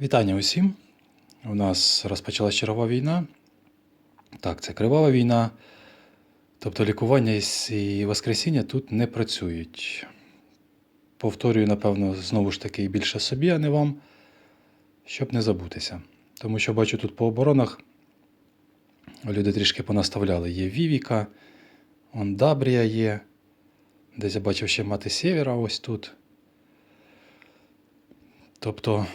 Вітання усім. У нас розпочалась чергова війна. Так, це кривава війна. Тобто лікування і- воскресіння тут не працюють. Повторюю, напевно, знову ж таки більше собі, а не вам, щоб не забутися. Тому що бачу тут по оборонах люди трішки понаставляли. Є Вівіка, он Дабрія є. Десь я бачив ще мати Сєвєра ось тут. Тобто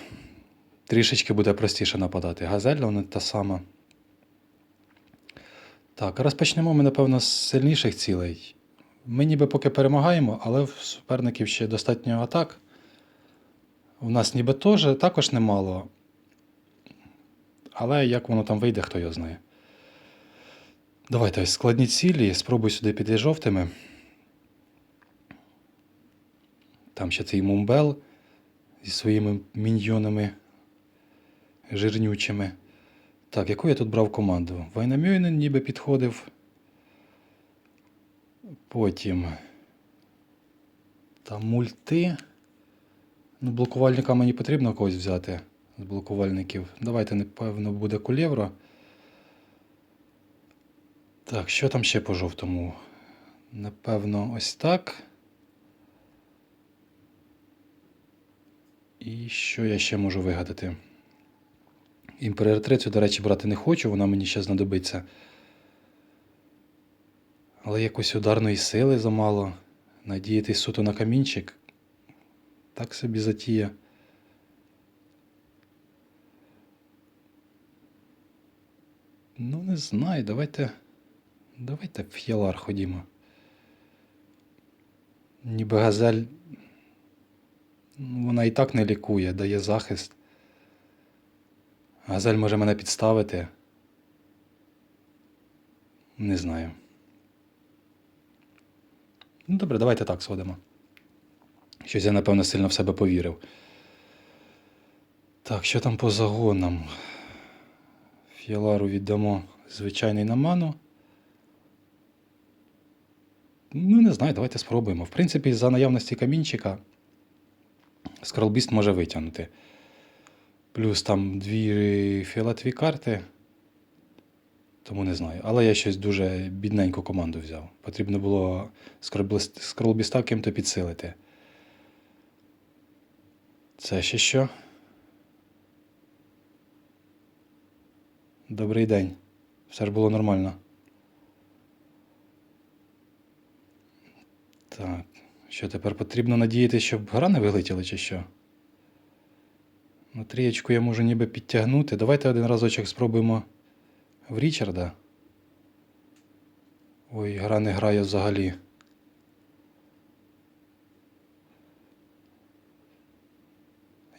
трішечки буде простіше нападати. Газель, вона та сама. Так, розпочнемо ми, напевно, з сильніших цілей. Ми ніби поки перемагаємо, але в суперників ще достатньо атак. У нас ніби теж також немало. Але як воно там вийде, хто його знає. Давайте ось складні цілі. Спробуй сюди піти жовтими. Там ще цей мумбел зі своїми міньйонами жирнючими. Так, яку я тут брав команду? Вайнамюйнен ніби підходив. Потім. Там мульти. Ну, блокувальника мені потрібно когось взяти з блокувальників. Давайте, напевно, буде кулєвро. Так, що там ще по жовтому? Напевно, ось так. І що я ще можу вигадати? Імператрицю, до речі, брати не хочу, вона мені ще знадобиться. Але якось ударної сили замало. Надіятись суто на камінчик. Так собі затія. Ну, не знаю, давайте. Давайте в Єлар ходімо. Ніби газель. ну, Вона і так не лікує, дає захист. Газель може мене підставити. Не знаю. Ну, добре, давайте так сходимо. Щось я, напевно, сильно в себе повірив. Так, що там по загонам? Фіалару віддамо звичайний на ману. Ну, не знаю, давайте спробуємо. В принципі, за наявності камінчика Скролбіст може витягнути. Плюс там дві фіолетові карти. Тому не знаю. Але я щось дуже бідненьку команду взяв. Потрібно було скролбіст- скролбіста ким-то підсилити. Це ще що? Добрий день. Все ж було нормально. Так. Що тепер потрібно надіятися, щоб гра не вилетіла, чи що? Ну, трієчку я можу ніби підтягнути. Давайте один разочок спробуємо в Річарда. Ой, гра не грає взагалі.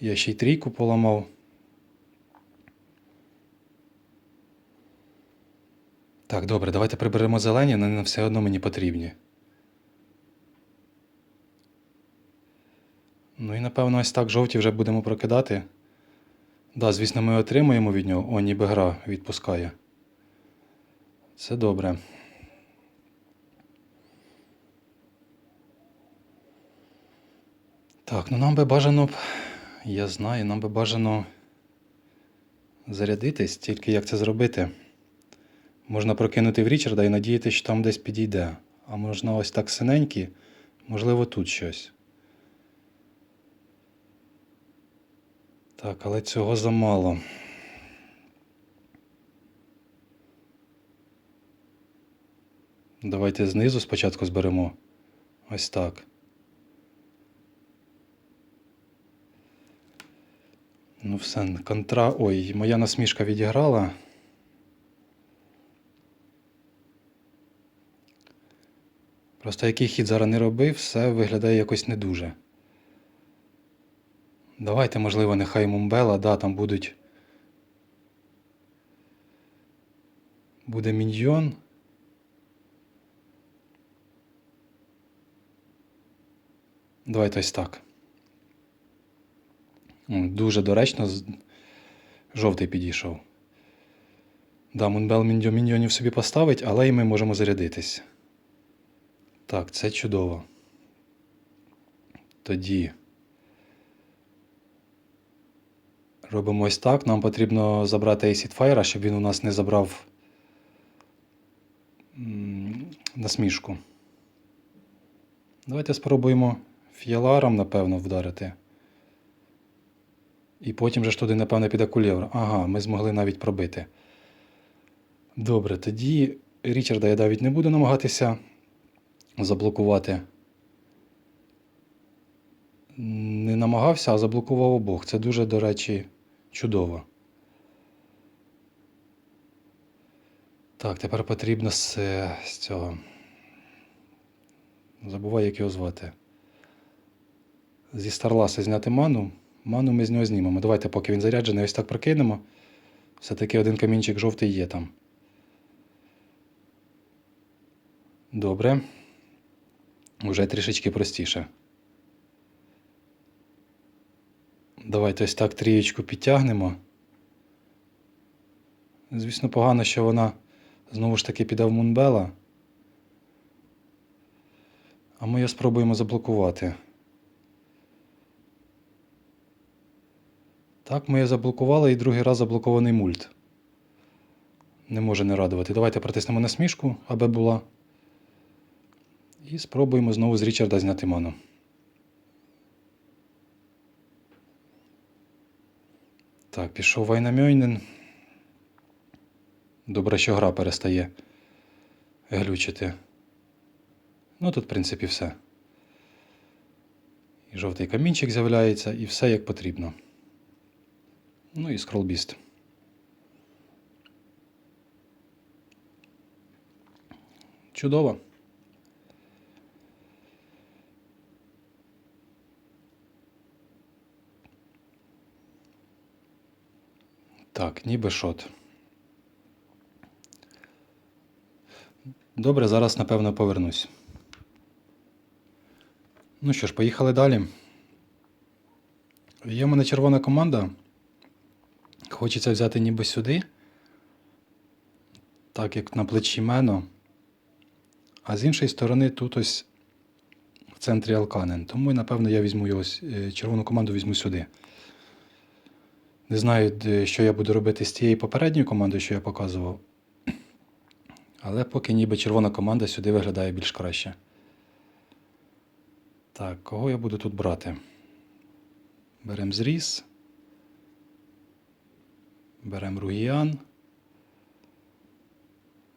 Я ще й трійку поламав. Так, добре, давайте приберемо зелені, вони все одно мені потрібні. Ну і напевно ось так жовті вже будемо прокидати. Да, звісно, ми отримуємо від нього. О, ніби гра відпускає. Це добре. Так, ну нам би бажано б. Я знаю, нам би бажано зарядитись, тільки як це зробити. Можна прокинути в Річарда і надіятися, що там десь підійде. А можна ось так синенькі, можливо, тут щось. Так, але цього замало. Давайте знизу спочатку зберемо. Ось так. Ну, все, контра. Ой, моя насмішка відіграла. Просто який хід зараз не робив, все виглядає якось не дуже. Давайте, можливо, нехай Мумбела, да, там будуть. Буде міньйон. Давайте ось так. Дуже доречно жовтий підійшов. Да, Мунбел міньйон міньйонів собі поставить, але і ми можемо зарядитись. Так, це чудово. Тоді. Робимо ось так. Нам потрібно забрати Acid Fire, щоб він у нас не забрав насмішку. Давайте спробуємо фіаларом, напевно, вдарити. І потім же ж туди, напевно, піде кулєвр. Ага, ми змогли навіть пробити. Добре, тоді Річарда я навіть не буду намагатися заблокувати. Не намагався, а заблокував обох. Це дуже, до речі, чудово. Так, тепер потрібно з, з цього. Забуваю, як його звати. Зі Старласа зняти ману. Ману ми з нього знімемо. Давайте, поки він заряджений, ось так прокинемо. Все-таки один камінчик жовтий є там. Добре. Уже трішечки простіше. Давайте ось так трієчку підтягнемо. Звісно, погано, що вона знову ж таки піде в Мунбела. А ми її спробуємо заблокувати. Так, ми її заблокували і другий раз заблокований мульт. Не може не радувати. Давайте протиснемо насмішку, аби була. І спробуємо знову з Річарда зняти ману. Так, пішов Вайнамьойнен. Добре, що гра перестає глючити. Ну тут, в принципі, все. І жовтий камінчик з'являється, і все як потрібно. Ну і скролбіст. Чудово. Так, ніби шот. Добре, зараз напевно повернусь. Ну що ж, поїхали далі. Є в мене червона команда. Хочеться взяти ніби сюди, так як на плечі Мено. А з іншої сторони тут ось в центрі Алканен. Тому, напевно, я візьму його, е, червону команду візьму сюди. Не знаю, що я буду робити з тією попередньою командою, що я показував. Але поки ніби червона команда сюди виглядає більш краще. Так, кого я буду тут брати? Беремо зріз. Беремо ругіян.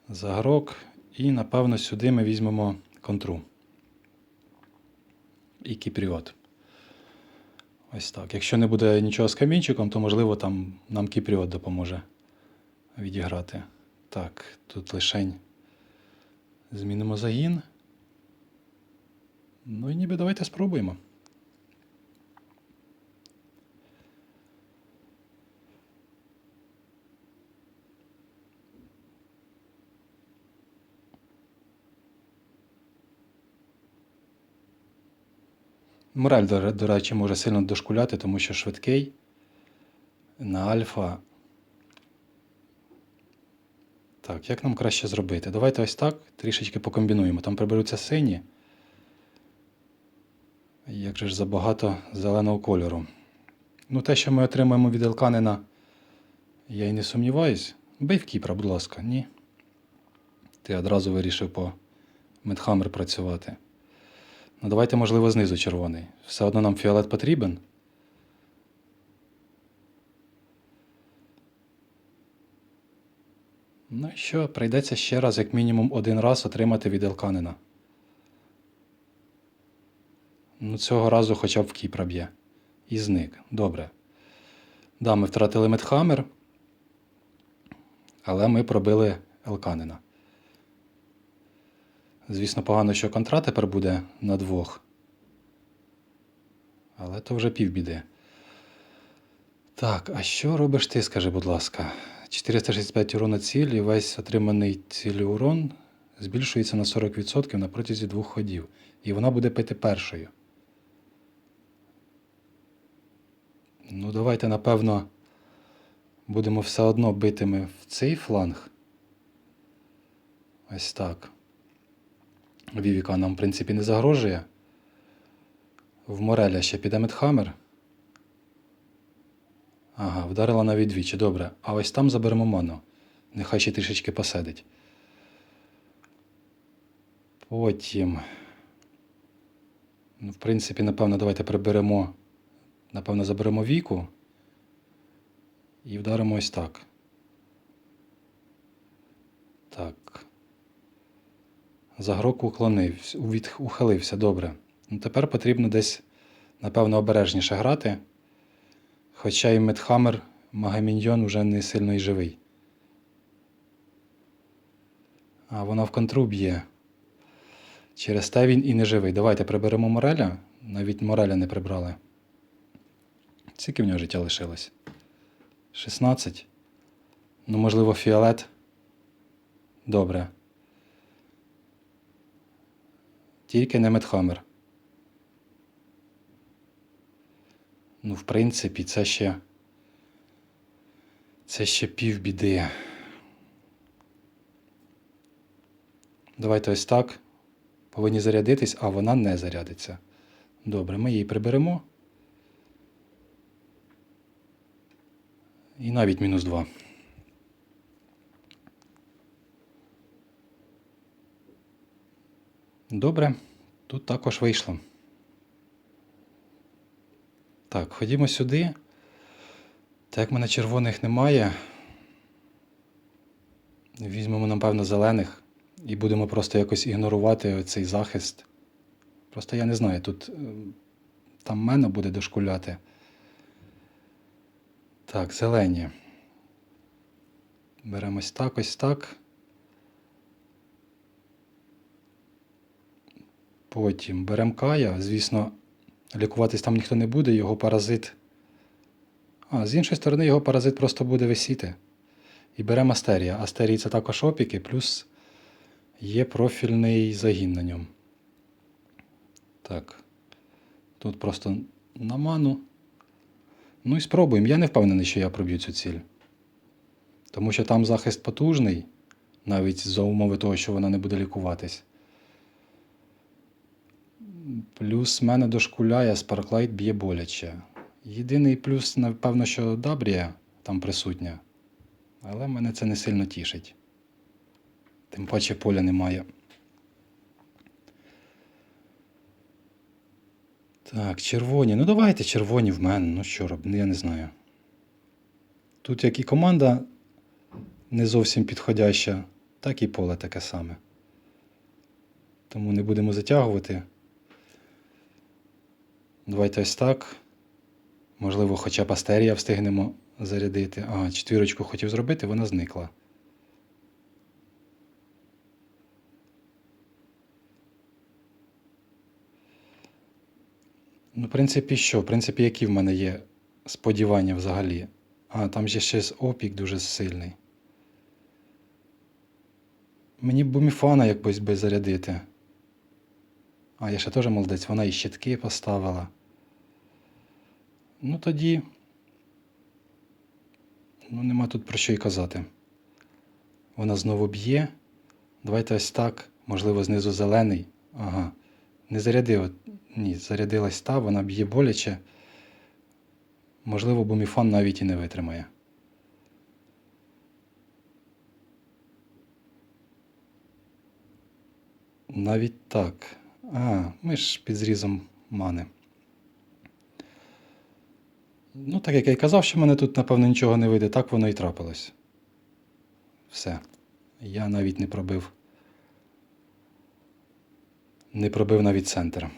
Загрок. І, напевно, сюди ми візьмемо контру. І кіпріот. Ось так. Якщо не буде нічого з камінчиком, то можливо там нам кіпріот допоможе відіграти. Так, тут лишень змінимо загін. Ну і ніби давайте спробуємо. Мораль, до, речі, може сильно дошкуляти, тому що швидкий на альфа. Так, як нам краще зробити? Давайте ось так трішечки покомбінуємо. Там приберуться сині. Як же ж забагато зеленого кольору. Ну, те, що ми отримаємо від Елканина, я й не сумніваюсь. Бий в Кіпра, будь ласка, ні. Ти одразу вирішив по Медхаммер працювати. Ну, давайте, можливо, знизу червоний. Все одно нам фіолет потрібен. Ну і що, прийдеться ще раз, як мінімум, один раз отримати від Елканина. Ну, цього разу хоча б в Кіпра б'є. І зник. Добре. Да, ми втратили Медхаммер, але ми пробили Елканина. Звісно, погано, що контра тепер буде на двох. Але то вже півбіди. Так, а що робиш ти, скажи, будь ласка? 465 урон на ціль і весь отриманий цілі урон збільшується на 40% на протязі двох ходів. І вона буде пити першою. Ну, давайте, напевно, будемо все одно битими в цей фланг. Ось так. Вівіка нам, в принципі, не загрожує. В Мореля ще піде Медхаммер. Ага, вдарила навіть двічі, добре. А ось там заберемо ману. Нехай ще трішечки посидить. Потім. Ну, в принципі, напевно, давайте приберемо. Напевно, заберемо віку. І вдаримо ось так. Так. Загрок уклонився, від, ухилився, добре. Ну, тепер потрібно десь, напевно, обережніше грати. Хоча і Медхаммер Магаміньйон вже не сильно і живий. А вона в контру б'є. Через те він і не живий. Давайте приберемо Мореля. Навіть Мореля не прибрали. Скільки в нього життя лишилось? 16. Ну, можливо, фіолет. Добре. Тільки не Медхаммер. Ну, в принципі, це ще. Це ще півбіди. Давайте ось так. Повинні зарядитись, а вона не зарядиться. Добре, ми її приберемо. І навіть мінус 2. Добре, тут також вийшло. Так, ходімо сюди. Так як мене червоних немає. Візьмемо, напевно, зелених і будемо просто якось ігнорувати цей захист. Просто я не знаю, тут е, там мене буде дошкуляти. Так, зелені. Беремо ось так, ось так. Потім беремо кая. Звісно, лікуватись там ніхто не буде, його паразит. А, з іншої сторони, його паразит просто буде висіти. І беремо Астерія. Астерій це також опіки, плюс є профільний загін на ньому. Так. Тут просто на ману. Ну і спробуємо. Я не впевнений, що я проб'ю цю ціль. Тому що там захист потужний, навіть за умови того, що вона не буде лікуватись. Плюс мене дошкуляє, Спарклайт б'є боляче. Єдиний плюс, напевно, що Дабрія там присутня. Але мене це не сильно тішить. Тим паче поля немає. Так, червоні. Ну давайте червоні в мене. Ну що роб, ну я не знаю. Тут як і команда не зовсім підходяща, так і поле таке саме. Тому не будемо затягувати. Давайте ось так. Можливо, хоча б Астерія встигнемо зарядити. Ага, четвірочку хотів зробити, вона зникла. Ну, в принципі, що? В принципі, які в мене є сподівання взагалі? А, там же ще опік дуже сильний. Мені б буміфана якось би зарядити. А, я ще теж молодець, вона і щитки поставила. Ну тоді. Ну, нема тут про що й казати. Вона знову б'є. Давайте ось так. Можливо, знизу зелений. Ага. Не зарядив. Ні, зарядилась та, вона б'є боляче. Можливо, буміфон навіть і не витримає. Навіть так. А, ми ж під зрізом мани. Ну, так як я й казав, що в мене тут, напевно, нічого не вийде, так воно і трапилось. Все. Я навіть не пробив. Не пробив навіть центр.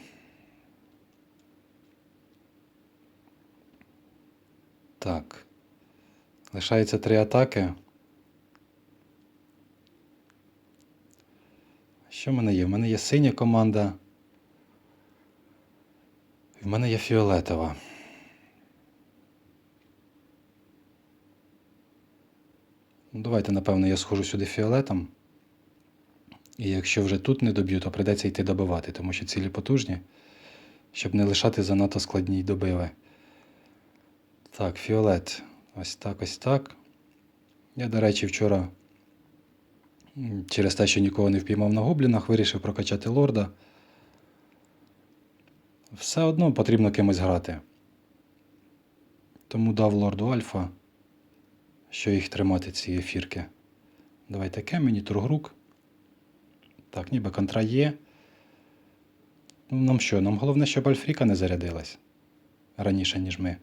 Так. Лишається три атаки. Що в мене є? В мене є синя команда. В мене є фіолетова. Ну, Давайте, напевно, я схожу сюди фіолетом. І якщо вже тут не доб'ю, то прийдеться йти добивати, тому що цілі потужні, щоб не лишати занадто складні добиви. Так, фіолет. Ось так, ось так. Я, до речі, вчора через те, що нікого не впіймав на гоблінах, вирішив прокачати лорда. Все одно потрібно кимось грати. Тому дав лорду Альфа, що їх тримати ці ефірки. Давай таке мені тургрук. Так, ніби контра є. Ну, нам що? Нам головне, щоб Альфріка не зарядилась раніше, ніж ми.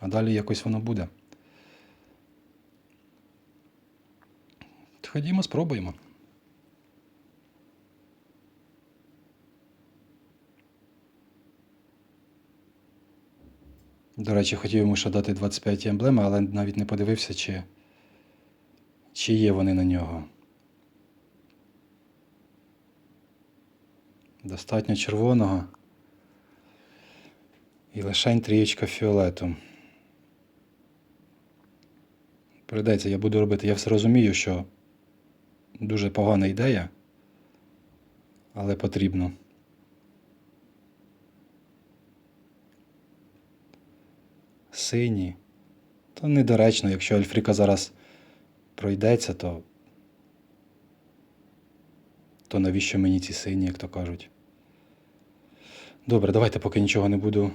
А далі якось воно буде. Ходімо, спробуємо. До речі, хотів йому ще дати 25 емблеми, але навіть не подивився, чи, чи є вони на нього. Достатньо червоного. І лишень трієчка фіолету. Придеться, я буду робити. Я все розумію, що дуже погана ідея, але потрібно. Сині. То недоречно, якщо Альфріка зараз пройдеться, то. То навіщо мені ці сині, як то кажуть? Добре, давайте поки нічого не буду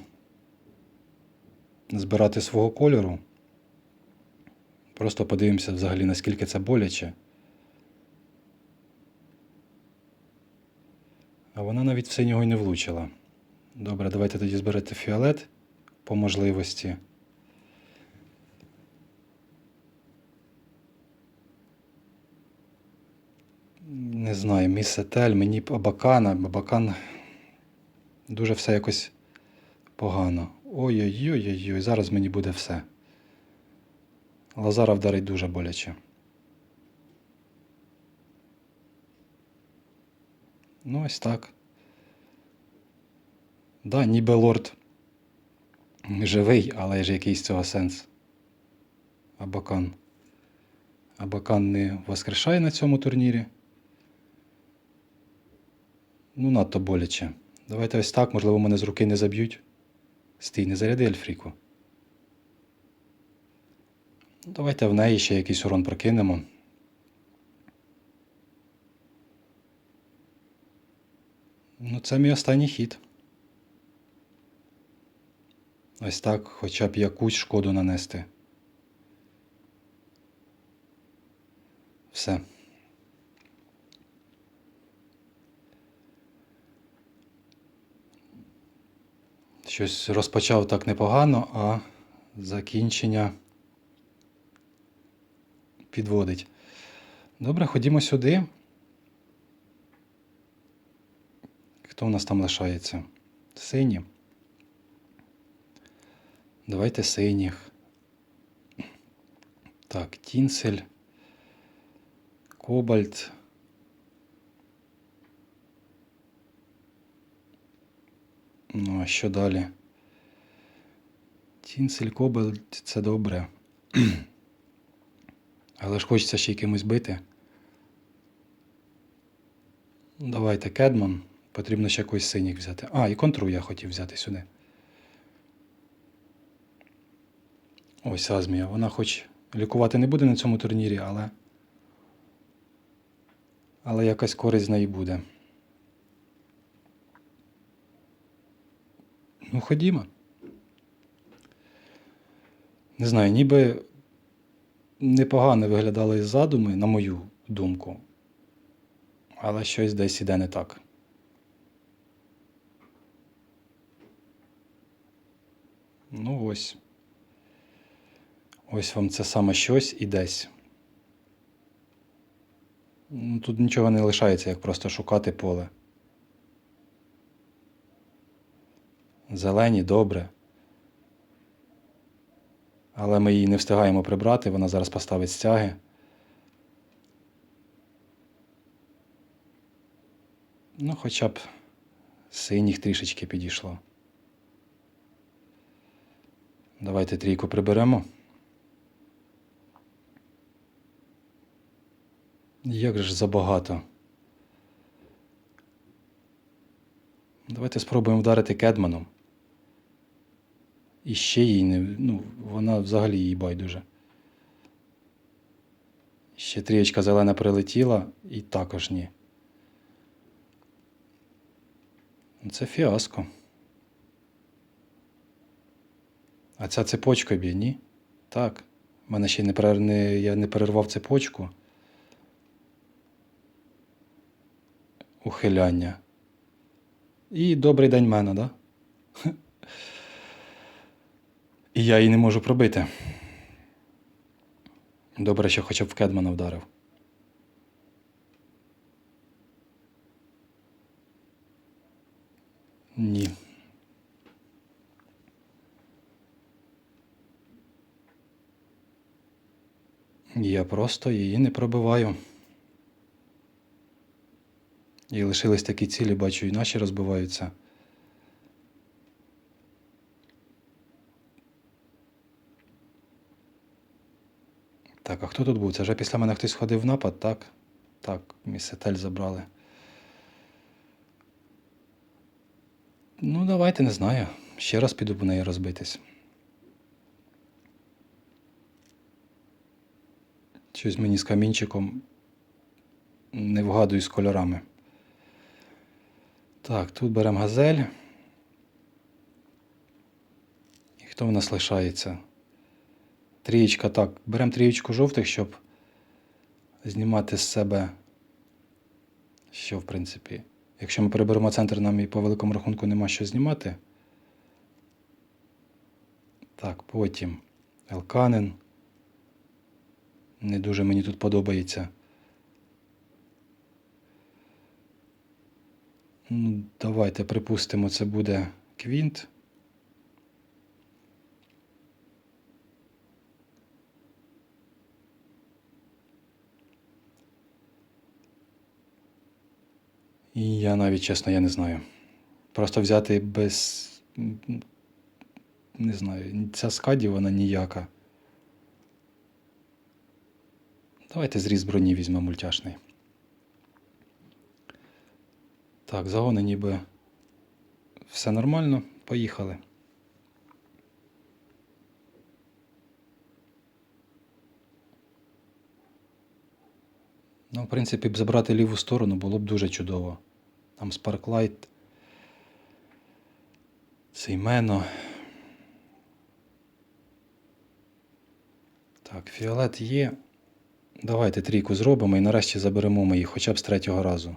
збирати свого кольору. Просто подивимося взагалі, наскільки це боляче. А вона навіть в синього й не влучила. Добре, давайте тоді зберете фіолет по можливості. Не знаю, місетель, мені Абакана, Абакан дуже все якось погано. Ой-ой-ой, зараз мені буде все. Лазара вдарить дуже боляче. Ну, ось так. Да, ніби лорд живий, але ж який з цього сенс. Абакан. Абакан не воскрешає на цьому турнірі. Ну, надто боляче. Давайте ось так, можливо, мене з руки не заб'ють. Стій, не заряди Ельфріку. Давайте в неї ще якийсь урон прокинемо. Ну, це мій останній хід. Ось так, хоча б якусь шкоду нанести. Все. Щось розпочав так непогано, а закінчення підводить. Добре, ходімо сюди. Хто у нас там лишається? Сині. Давайте синіх. Так, тінсель. Кобальт. Ну, а що далі? Тінсель, кобальт це добре. Але ж хочеться ще й кимось бити. Давайте Кедман. Потрібно ще якийсь синіх взяти. А, і контру я хотів взяти сюди. Ось Азмія. Вона хоч лікувати не буде на цьому турнірі, але. Але якась користь з неї буде. Ну, ходімо. Не знаю, ніби непогано виглядали задуми, на мою думку. Але щось десь іде не так. Ну ось. Ось вам це саме щось і десь. Ну, Тут нічого не лишається, як просто шукати поле. Зелені, добре. Але ми її не встигаємо прибрати, вона зараз поставить стяги. Ну, хоча б синіх трішечки підійшло. Давайте трійку приберемо. Як же ж забагато. Давайте спробуємо вдарити Кедманом. І ще їй не. Ну, вона взагалі їй байдуже. Ще трієчка зелена прилетіла і також ні. Це фіаско. А ця цепочка б'є, ні? Так. У мене ще не, я не перервав цепочку. Ухиляння. І добрий день мене, да? І я її не можу пробити. Добре, що хоча б в Кедмана вдарив. Ні. Я просто її не пробиваю. І лишились такі цілі, бачу, і наші розбиваються. Так, а хто тут був? Це вже після мене хтось ходив в напад, так? Так, місетель забрали. Ну, давайте не знаю. Ще раз піду по неї розбитись. Щось мені з камінчиком не вгадую з кольорами. Так, тут беремо газель. І хто в нас лишається? Трієчка, так. Беремо трієчку жовтих, щоб знімати з себе. Що, в принципі, якщо ми переберемо центр, нам і по великому рахунку нема що знімати. Так, потім Елканин. Не дуже мені тут подобається. Ну, давайте припустимо, це буде квінт. І я навіть чесно, я не знаю. Просто взяти без. Не знаю, ця скаді вона ніяка. Давайте зріз броні візьмемо мультяшний. Так, загони ніби все нормально. Поїхали. Ну, в принципі, б забрати ліву сторону було б дуже чудово. Там Sparklight. Сеймено. Так, фіолет є. Давайте трійку зробимо і нарешті заберемо ми її хоча б з третього разу.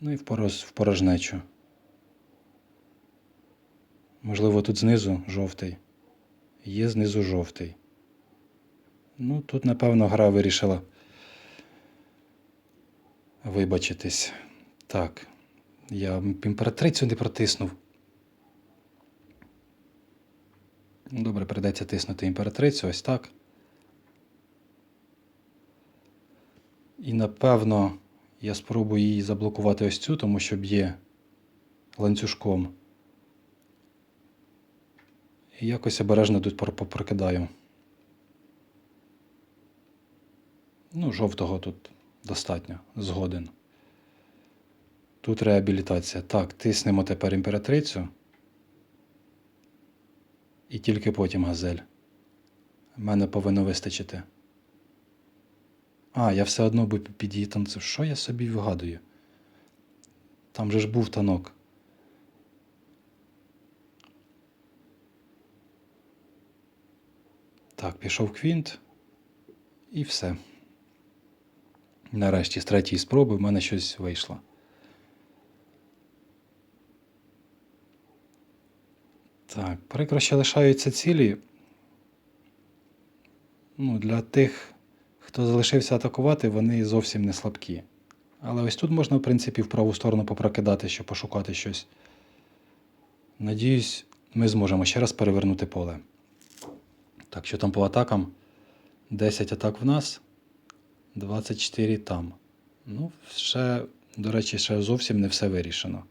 Ну і в, порожнечу. Можливо, тут знизу жовтий. Є знизу жовтий. Ну, тут, напевно, гра вирішила вибачитись. Так. Я імператрицю не протиснув. Ну, Добре, придеться тиснути імператрицю, ось так. І напевно я спробую її заблокувати ось цю, тому що б'є ланцюжком. І якось обережно тут попрокидаю. Ну, жовтого тут достатньо, згоден. Тут реабілітація. Так, тиснемо тепер імператрицю. І тільки потім газель. Мене повинно вистачити. А, я все одно би під її танцю. Що я собі вигадую? Там же ж був танок. Так, пішов квінт. І все. Нарешті, з третьої спроби в мене щось вийшло. Так, прикро ще лишаються цілі. Ну, для тих, хто залишився атакувати, вони зовсім не слабкі. Але ось тут можна, в принципі, в праву сторону попрокидати, щоб пошукати щось. Надіюсь, ми зможемо ще раз перевернути поле. Так, що там по атакам? 10 атак в нас, 24 там. Ну, ще, до речі, ще зовсім не все вирішено.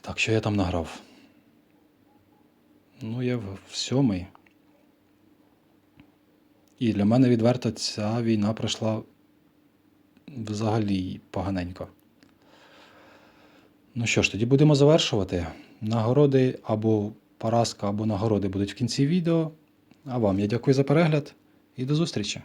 Так, що я там награв? Ну, я в сьомий. І для мене відверто ця війна пройшла взагалі поганенько. Ну що ж, тоді будемо завершувати. Нагороди або поразка, або нагороди будуть в кінці відео. А вам я дякую за перегляд і до зустрічі!